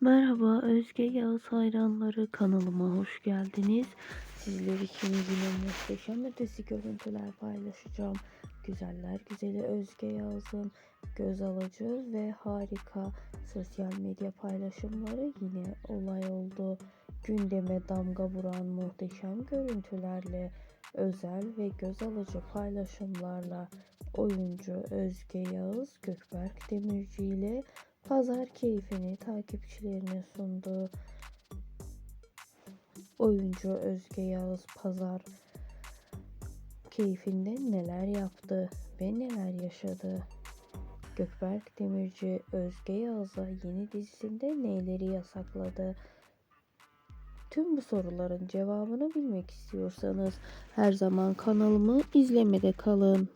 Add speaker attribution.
Speaker 1: Merhaba Özge Yağız hayranları kanalıma hoş geldiniz. Sizler için yine muhteşem ötesi görüntüler paylaşacağım. Güzeller güzeli Özge Yağız'ın göz alıcı ve harika sosyal medya paylaşımları yine olay oldu. Gündeme damga vuran muhteşem görüntülerle özel ve göz alıcı paylaşımlarla oyuncu Özge Yağız Gökberk Demirci ile pazar keyfini takipçilerine sundu. Oyuncu Özge Yağız pazar keyfinde neler yaptı ve neler yaşadı? Gökberk Demirci Özge Yağız'a yeni dizisinde neleri yasakladı? Tüm bu soruların cevabını bilmek istiyorsanız her zaman kanalımı izlemede kalın.